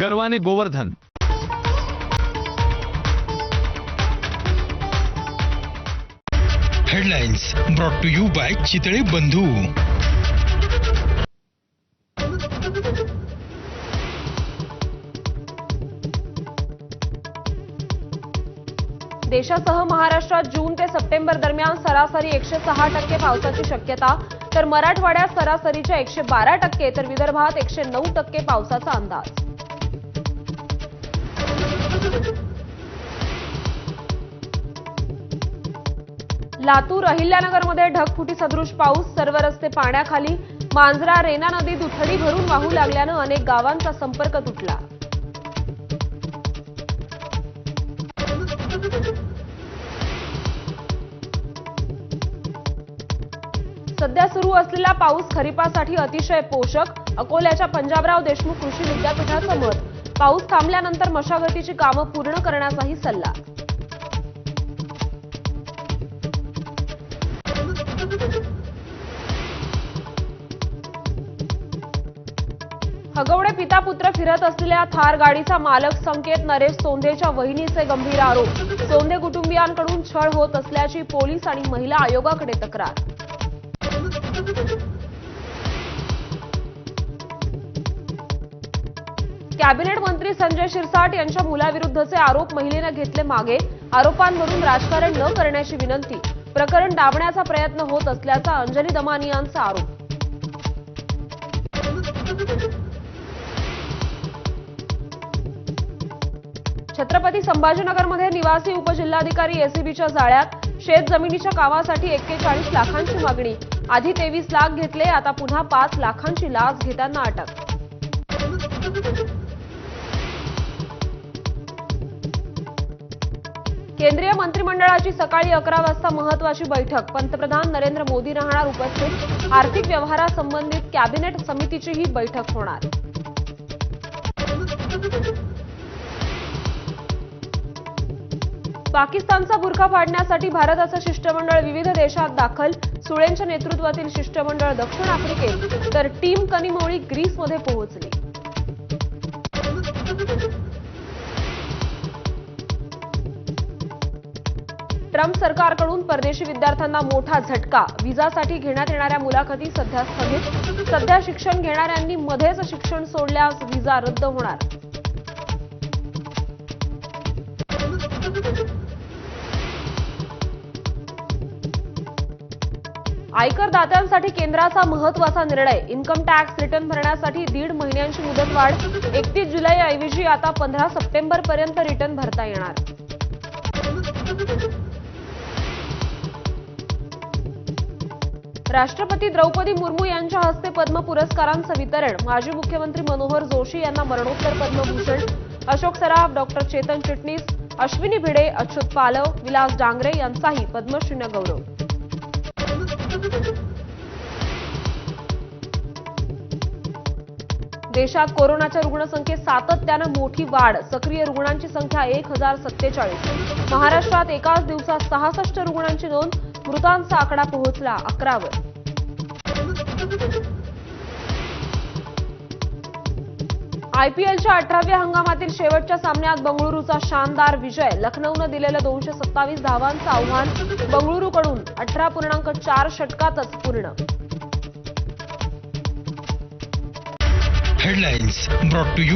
गर्वाने Govardhan. Headlines brought to you by Chitale Bandhu देशासह महाराष्ट्रात जून ते सप्टेंबर दरम्यान सरासरी एकशे सहा टक्के पावसाची शक्यता तर मराठवाड्यात सरासरीच्या एकशे बारा टक्के तर विदर्भात एकशे नऊ टक्के पावसाचा अंदाज. लातूर अहिल्यानगरमध्ये ढगफुटी सदृश पाऊस सर्व रस्ते पाण्याखाली. मांजरा रेना नदी दुथडी भरून वाहू लागल्यानं अनेक गावांचा संपर्क तुटला. सध्या सुरू असलेला पाऊस खरीपासाठी अतिशय पोषक अकोल्याच्या पंजाबराव देशमुख कृषी विद्यापीठाचं मत पाऊस थांबल्यानंतर मशागतीची कामं पूर्ण करण्याचाही सल्ला. हगवडे पिता पुत्र फिरत असलेल्या थार गाडीचा मालक संकेत नरेश सोंधेच्या वहिनीचे गंभीर आरोप. सोंदे कुटुंबियांकडून छळ होत असल्याची पोलीस आणि महिला आयोगाकडे तक्रार. कॅबिनेट मंत्री संजय शिरसाट यांच्या मुलाविरुद्धचे आरोप महिलेनं घेतले मागे. आरोपांवरून राजकारण न करण्याची विनंती. प्रकरण दाबण्याचा प्रयत्न होत असल्याचा अंजली दमानी यांचा आरोप. छत्रपती संभाजीनगरमध्ये निवासी उपजिल्हाधिकारी एसीबीच्या जाळ्यात शेत जमिनीच्या कामासाठी एक्केचाळीस लाखांची मागणी. आधी तेवीस लाख घेतले आता पुन्हा पाच लाखांची लाच घेताना अटक. केंद्रीय मंत्रिमंडळाची सकाळी अकरा वाजता महत्वाची बैठक. पंतप्रधान नरेंद्र मोदी राहणार उपस्थित. आर्थिक व्यवहारासंबंधित कॅबिनेट समितीची ही बैठक होणार. पाकिस्तानचा बुरखा फाडण्यासाठी भारताचं शिष्टमंडळ विविध देशात दाखल. सुळेंच्या नेतृत्वातील शिष्टमंडळ दक्षिण आफ्रिकेत. तर टीम कनिमोळी ग्रीसमध्ये पोहोचली. ट्रम्प सरकारकडून परदेशी विद्यार्थ्यांना मोठा झटका. विजासाठी घेण्यात येणाऱ्या मुलाखती सध्या स्थगित. सध्या शिक्षण घेणाऱ्यांनी मध्येच शिक्षण सोडल्यास विजा रद्द होणार. आयकरदात्यांसाठी केंद्राचा महत्त्वाचा निर्णय. इन्कम टॅक्स रिटर्न भरण्यासाठी दीड महिन्यांची मुदतवाढ एकतीस जुलै ऐवजी आता पंधरा सप्टेंबरपर्यंत रिटर्न भरता येणार. राष्ट्रपती द्रौपदी मुर्मू यांच्या हस्ते पद्म पुरस्कारांचं वितरण. माजी मुख्यमंत्री मनोहर जोशी यांना मरणोत्तर पद्मभूषण. अशोक सराफ डॉक्टर चेतन चिटणीस अश्विनी भिडे अच्युत पालव विलास डांगरे यांचाही पद्मश्रीनं गौरव. देशात कोरोनाच्या रुग्णसंख्येत सातत्यानं मोठी वाढ. सक्रिय रुग्णांची संख्या एक हजार सत्तेचाळीस. महाराष्ट्रात एकाच दिवसात सहासष्ट रुग्णांची नोंद. मृतांचा आकडा पोहोचला अकरावर. आयपीएलच्या अठराव्या हंगामातील शेवटच्या सामन्यात बंगळुरूचा शानदार विजय. लखनौनं दिलेलं दोनशे सत्तावीस धावांचं आव्हान बंगळुरूकडून. अठरा पूर्णांक चार षटकातच पूर्ण. Headlines brought to you